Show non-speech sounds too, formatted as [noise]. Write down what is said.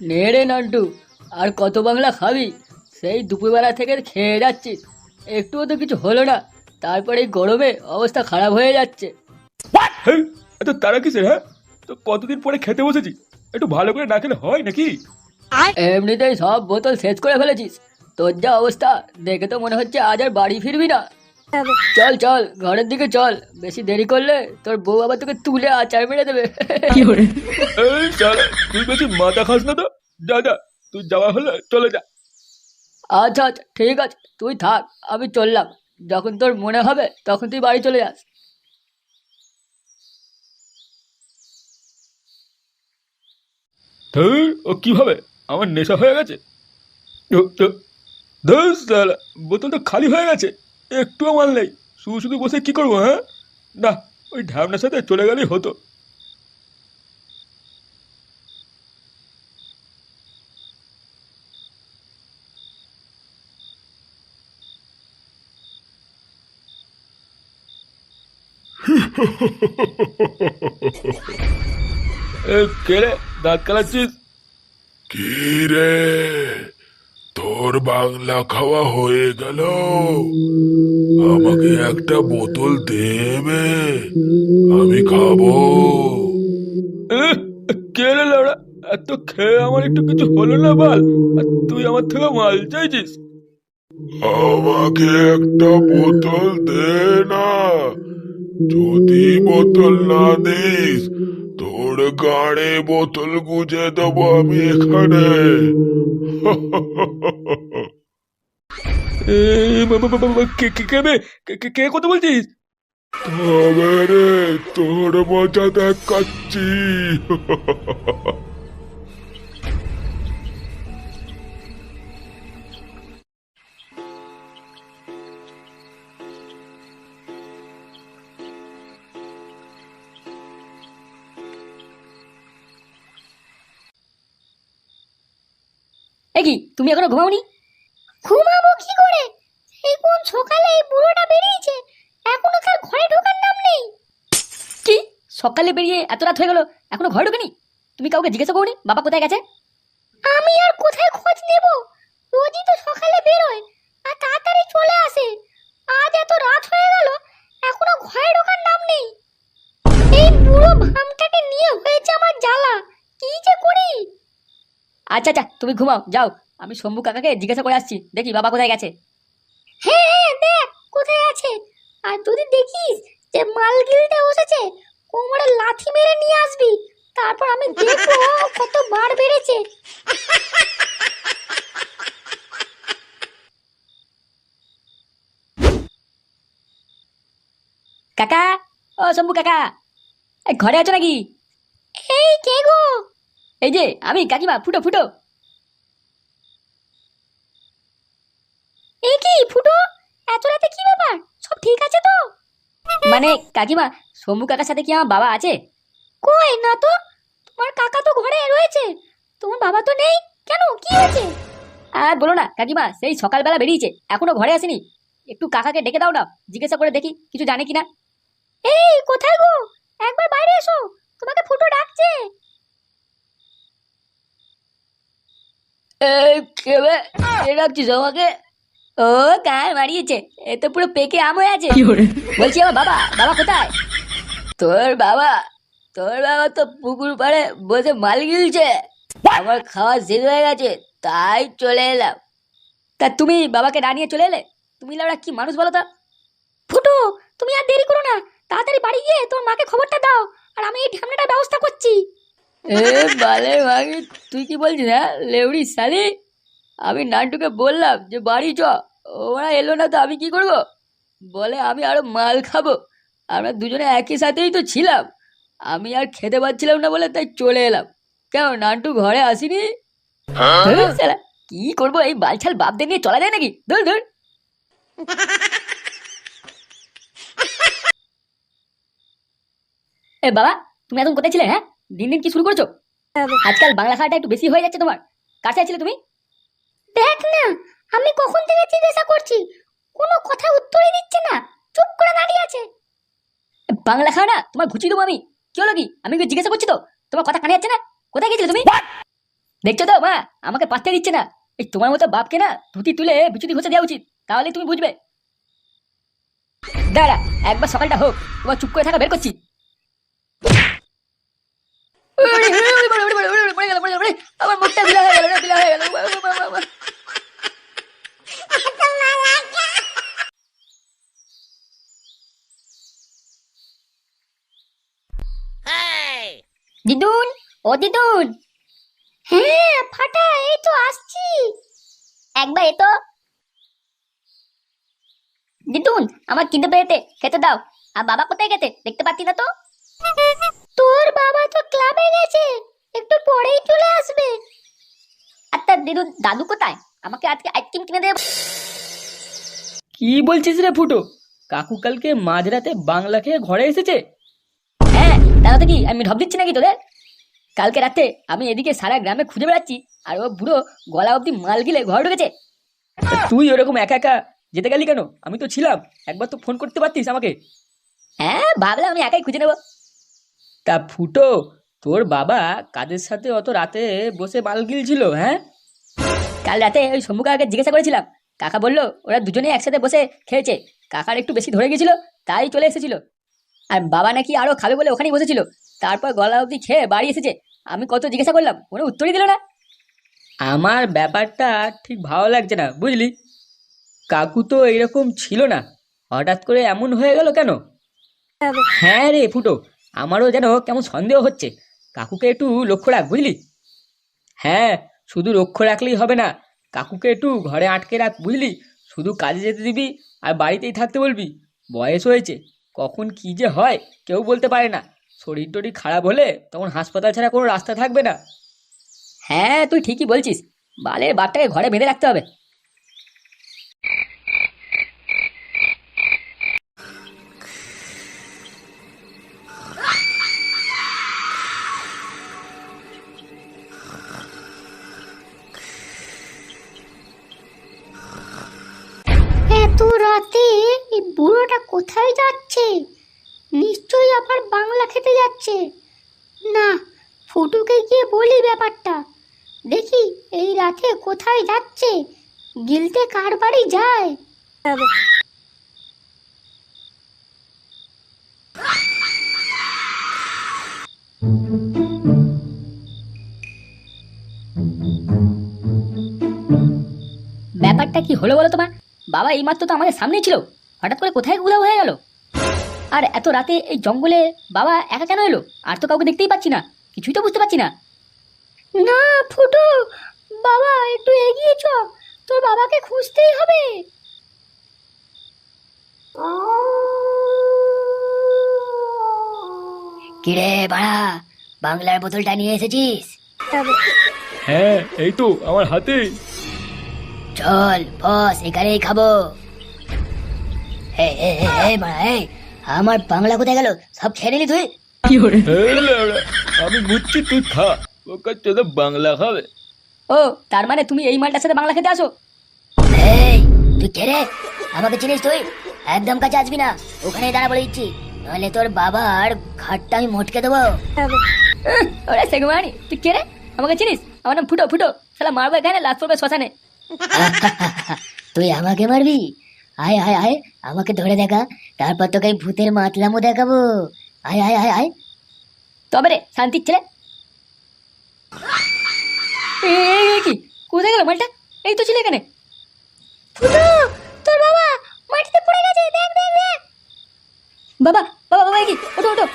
নে রে নান্টু আর কত বাংলা খাবি? সেই দুপুরবেলা থেকে খেয়ে যাচ্ছিস একটুও তো কিছু হলো না। তারপরে এই গরমে অবস্থা খারাপ হয়ে যাচ্ছে। হেই, এত তারা কিসের হ্যাঁ? তো কতদিন পরে খেতে বসেছি? একটু ভালো করে না খেলে হয় নাকি? এমনিতেই সব বোতল শেষ করে ফেলেছিস। তোর যা অবস্থা দেখে তো মনে হচ্ছে আজ আর বাড়ি ফিরবি না। চল চল ঘরের দিকে চল। বেশি দেরি করলে তোর বউ আবার তোকে তুলে আচার মেরে দেবে। এই শালা তুই বেশি মাথা খাস না তো? যা যা তুই যাওয়া হলে চলে যা। আচ্ছা আচ্ছা ঠিক আছে তুই থাক আমি চললাম। যখন তোর মনে হবে তখন তুই বাড়ি চলে যাস। ধুর, ও কীভাবে? আমার নেশা হয়ে গেছে। ধুর, ধুর, ধুর শালা, বোতল তো খালি হয়ে গেছে। একটু আমার নেই। শুধু শুধু বসে কি করব হ্যাঁ? না, ওই ঢ্যামনার সাথে চলে গেলেই হতো। কে রে? দাঁত কালাচ্ছিস? কি রে? তোর বাংলা খাওয়া হয়ে গেল। আমাকে একটা বোতল দেবে আমি খাব। কে রে লাউড়া এত খেয়ে আমার একটু কিছু হলো না বল। তুই আমার থেকে মাল চাইছিস? আমাকে একটা বোতল দে না যদি বোতল না দিস তোর গাড়ে বোতল গুজে দেবো আমি এখানে। কে কে কে বে? কে- কে- কে কথা বলছিস তবে রে তোর মজা দেখাচ্ছি এ কি তুমি এখনও ঘুমাওনি? ঘুমাবো কি করে? এই কোন সকালে এই বুড়োটা বেরিয়েছে? এখনও তার ঘরে ঢোকার নাম নেই। কি? সকালে বেরিয়ে এত রাত হয়ে গেল এখনও ঘরে ঢোকেনি? তুমি কাউকে জিজ্ঞাসা করনি? বাবা কোথায় গেছে? আমি আর কোথায় খোঁজ নেব? রোজই তো সকালে বেরোয় আর তাড়াতাড়ি চলে আসে। আজ এত রাত হয়ে গেল এখনও ঘরে ঢোকার নাম নেই এই বুড়ো ভামটাকে নিয়ে হয়েছে আমার জ্বালা কি যে করি আচ্ছা আচ্ছা তুমি ঘুমাও যাও। আমি শম্ভু কাকাকে জিজ্ঞাসা করে আসছি। দেখি বাবা কোথায় গেছে? হ্যাঁ হ্যাঁ দেখ কোথায় আছে? আর যদি দেখিস যে মাল গিলতে বসেছে কোমরে লাথি মেরে নিয়ে আসবি। তারপর আমি দেখব কত বার বেড়েছে। কাকা ও শম্ভু কাকা ঘরে আছো নাকি? এই কে গো? এই যে আমি কাকিমা ফুটো ফুটো। এই কি ফুটো? এত রাতে কি ব্যাপার? সব ঠিক আছে তো? মানে কাকিমা শম্ভু কাকার সাথে কি আমার বাবা আছে? কই না তো? তোমার কাকা তো ঘরে রয়েছে। তোমার বাবা তো নেই? কেন? কি হয়েছে? আর বলো না কাকিমা সেই সকালবেলা বেরিয়েছে এখনও ঘরে আসেনি। একটু কাকাকে ডেকে দাও না জিজ্ঞাসা করে দেখি কিছু জানে কিনা। এই কোথায় গো? একবার বাইরে এসো তোমাকে ফুটো ডাকছে। এই কেবে কে ডাকছিস আমাকে? ও গায়ে মারিয়েছে এ তো পুরো পেকে আম হয়ে আছে। বলছি আমার বাবা বাবা কোথায়? তোর বাবা তোর বাবা তো পুকুর পাড়ে বসে মাল গিলছে। আমার খাওয়া শেষ হয়ে গেছে তাই চলে এলাম। তা তুমি বাবাকে ডানিয়ে চলে এলে? তুমি কি মানুষ বলো তো? ফুটো তুমি আর দেরি করো না। তাড়াতাড়ি বাড়ি গিয়ে তোমার মাকে খবরটা দাও। আর আমি এই ঢামনাটার ব্যবস্থা করছি। এ বালে ভাগি তুই কি বলছিস হ্যাঁ? লেউড়ি শালি? আমি নান্টুকে বললাম যে বাড়ি চ। ওরা এলো না তো আমি কি করব? বলে আমি আরও মাল খাব। আমরা দুজনে একই সাথেই তো ছিলাম। আমি আর খেতে পাচ্ছিলাম না বলে তাই চলে এলাম। কেন নান্টু ঘরে আসিনি? শালা, কি করব এই বালছাল বাপদের নিয়ে চলা যায় নাকি? ধর ধর। এ বাবা তুমি এখন কোথায় ছিলে হ্যাঁ? দিন দিন কি শুরু করছ? আজকাল বাংলা খাওয়াটা একটু বেশি হয়ে যাচ্ছে তোমার। কার সাথে ছিলে তুমি? দেখ না আমি কখন থেকে জিজ্ঞাসা করছি? কোনো কথা উত্তরই দিচ্ছে না। চুপ করে দাঁড়িয়ে আছে। বাংলা খাওয়া না তোমার ঘুচিয়ে দেবো আমি। কি হলো কি? আমি কি জিজ্ঞাসা করছি তো? তোমার কথা কানে যাচ্ছে না? কোথায় গেছিলে তুমি? দেখছ তো মা? আমাকে পাত্তে দিচ্ছে না। এই তোমার মতো বাপকে না ধুতি তুলে বিচুতি ঘষে দেওয়া উচিত। তাহলে তুমি বুঝবে। দাঁড়া একবার সকালটা হোক। তোমার চুপ করে থাকা বের করছি। আমার মুখটা বিলা হয়ে গেল বিলা হয়ে গেল। দিদুন ও দিদুন। হ্যাঁ ফাটা এই তো আসছি। একবার এতো দিদুন আমার কিনতে পেরেতে খেতে দাও। আর বাবা কোথায় গেছে দেখতে পাচ্ছি না তো? তোর বাবা তো ক্লাবে গেছে। একটু পরেই চলে আসবে। আচ্ছা দিদুন দাদু কোথায়? আমাকে আজকে আইসক্রিম কিনে দেবে। কি বলছিস রে ফুটো? কাকু কালকে মাঝরাতে বাংলা খেয়ে ঘরে এসেছে? হ্যাঁ তারা তো কি আমি ঢপ দিচ্ছি নাকি তোদের? কালকে রাতে আমি এদিকে সারা গ্রামে খুঁজে বেড়াচ্ছি আর ও বুড়ো গলা অবধি মাল গিলে ঘর ঢুকেছে। তুই ওরকম একা একা যেতে গেলি কেন? আমি তো ছিলাম একবার তো ফোন করতে পারতিস আমাকে। হ্যাঁ ভাবলাম আমি একাই খুঁজে নেব। তা ফুটো তোর বাবা কাদের সাথে অত রাতে বসে মাল গিলছিল হ্যাঁ? কাল রাতে ওই শম্ভু কাকাকে জিজ্ঞাসা করেছিলাম। কাকা বলল ওরা দুজনেই একসাথে বসে খেয়েছে কাকার একটু বেশি ধরে গেছিল তাই চলে এসেছিল। আর বাবা নাকি আরও খাবে বলে ওখানেই বসেছিল। তারপর গলা অবধি খেয়ে বাড়ি এসেছে। আমি কত জিজ্ঞাসা করলাম কোনো উত্তরই দিল না। আমার ব্যাপারটা ঠিক ভালো লাগছে না বুঝলি? কাকু তো এরকম ছিল না। হঠাৎ করে এমন হয়ে গেল কেন? হ্যাঁ রে ফুটো আমারও যেন কেমন সন্দেহ হচ্ছে। কাকুকে একটু লক্ষ্য রাখ, বুঝলি? হ্যাঁ শুধু লক্ষ্য রাখলেই হবে না। কাকুকে একটু ঘরে আটকে রাখ, বুঝলি? শুধু কাজে যেতে দিবি আর বাড়িতেই থাকতে বলবি। বয়স হয়েছে, কখন কি যে হয় কেউ বলতে পারে না। শরীর টরীর খারাপ হলে তখন হাসপাতাল ছাড়া কোনো রাস্তা থাকবে না। হ্যাঁ তুই ঠিকই বলছিস। বালের বাপটাকে ঘরে বেঁধে রাখতে হবে। কোথায় যাচ্ছে? নিশ্চয়ই আবার বাংলা খেতে যাচ্ছে। না, ফুটুকে গিয়ে বলি ব্যাপারটা। দেখি, এই রাতে কোথায় যাচ্ছে? গিলতে কার বাড়ি যায়? ব্যাপারটা কি হলো বলো তোমার বাবা এইমাত্র তো আমাদের সামনে ছিল। হঠাৎ করে কোথায় উধাও হয়ে গেল? আর এত রাতে এই জঙ্গলে বাবা একা কেন এলো? আর তো কাউকে দেখতেই পাচ্ছি না। কিছুই তো বুঝতে পারছি না। না ফুটু বাবা একটু এগিয়ে চ তোর বাবাকে খুঁজতেই হবে। কিরে বাড়া? বাংলার বোতলটা নিয়ে এসেছিস? হ্যাঁ এই তো আমার হাতে চল বস এখানেই খাব। এই আমার বাংলা কোথায় গেল? সব খেয়ে নিলি তুই? আমি মুচ্ছি তুই খা ওকে বাংলা খাবে ও তার মানে তুমি এই মালটার সাথে বাংলা খেতে আসো? এই তুই কে রে? আমাকে চিনিস তুই? একদম কাছে আসবি না ওখানেই দাঁড়া বলে দিচ্ছি। নাহলে তোর বাবার ঘাটটা আমি মোটকে দেবো। ওরে সেগুমানি তুই কে রে? আমাকে চিনিস? আমার নাম ফুটো ফুটো। শালা মারবো এখানে লাশ পড়বে শ্মশানে। [laughs] তুই আমাকে মারবি? আয় আয় আয়, আমাকে ধরে দেখা। তারপর তোকে ভূতের মাতলামও দেখাবো। আয় আয় আয় আয়। তবে রে, শান্তির ছেলে। কি? কোথায় গেল মালটা? এই তো ছিল এখানে। তোর বাবা মাটিতে পড়ে গেছে, দেখ দেখ দেখ। বাবা বাবা বাবা কি? ওঠো ওঠো।